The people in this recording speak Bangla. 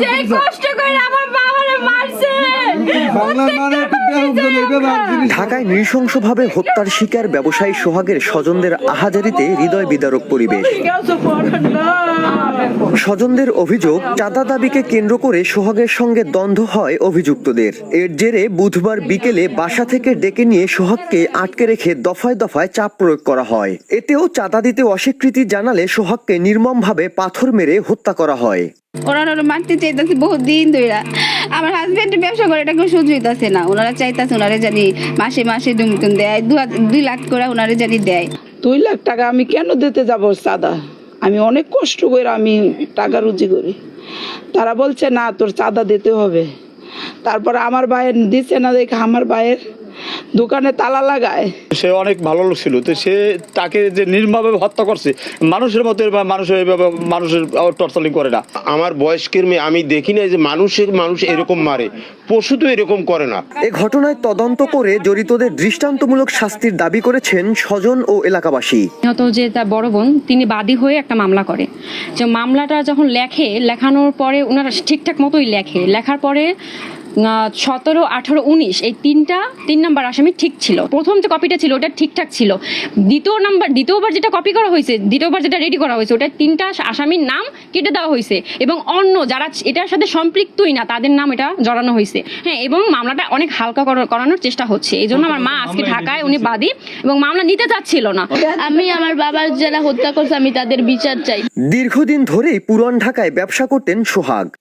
যে কষ্ট করে আমার মারছে ঢাকায় নৃশংসভাবে হত্যার শিকার ব্যবসায়ী সোহাগের স্বজনদের আহাজারিতে হৃদয় বিদারক পরিবেশ। স্বজনদের অভিযোগ চাঁদা দাবিকে কেন্দ্র করে সোহাগের সঙ্গে দ্বন্দ্ব হয় অভিযুক্তদের। এর জেরে বুধবার বিকেলে বাসা থেকে ডেকে নিয়ে সোহাগকে আটকে রেখে দফায় দফায় চাপ প্রয়োগ করা হয়। এতেও চাঁদা দিতে অস্বীকৃতি জানালে সোহাগকে নির্মমভাবে পাথর মেরে হত্যা করা হয়। ওনারা মারতে চাইতেছে ধইরা। আমার ব্যবসা করে, এটা না। ওনারা চাইতাছে ওনারে জানি মাসে মাসে দেয় দুই লাখ করে ওনারে জানি দেয়। দুই লাখ টাকা আমি কেন দিতে যাব চাঁদা? আমি অনেক কষ্ট করে আমি টাকা রুজি করি। তারা বলছে, না, তোর চাঁদা দিতে হবে। তারপর আমার ভাইয়ের দিচ্ছে না দেখে আমার ভাইয়ের দোকানে তালা লাগায়। সে অনেক ভালো লোক ছিল তো সে তাকে যে নির্মমভাবে হত্যা করছে মানুষের মতো মানুষের এভাবে মানুষের টর্চারিং করে না। আমার বয়স্কের মেয়ে আমি দেখি না যে মানুষের মানুষ এরকম মারে পশু তো এরকম করে না। এ ঘটনায় তদন্ত করে জড়িতদের দৃষ্টান্তমূলক শাস্তির দাবি করেছেন স্বজন ও এলাকাবাসী। নিহত যে তার বড় বোন তিনি বাদী হয়ে একটা মামলা করে। যে মামলাটা যখন লেখে লেখানোর পরে ওনারা ঠিকঠাক মতোই লেখে। লেখার পরে সতেরো আঠারো উনিশ এই তিনটা তিন নাম্বার আসামি ঠিক ছিল। প্রথম যে কপিটা ছিল ওটা ঠিকঠাক ছিল। দ্বিতীয় নাম্বার দ্বিতীয়বার যেটা কপি করা হয়েছে দ্বিতীয়বার যেটা রেডি করা হয়েছে ওটা তিনটা আসামির নাম কেটে দেওয়া হয়েছে। এবং অন্য যারা এটার সাথে সম্পৃক্তই না তাদের নাম এটা জড়ানো হয়েছে। হ্যাঁ এবং মামলাটা অনেক হালকা করা- করানোর চেষ্টা হচ্ছে। এই জন্য আমার মা আজকে ঢাকায় উনি বাদী এবং মামলা নিতে চাচ্ছিল না। আমি আমার বাবার যারা হত্যা করছে আমি তাদের বিচার চাই। দীর্ঘদিন ধরেই পুরান ঢাকায় ব্যবসা করতেন সোহাগ।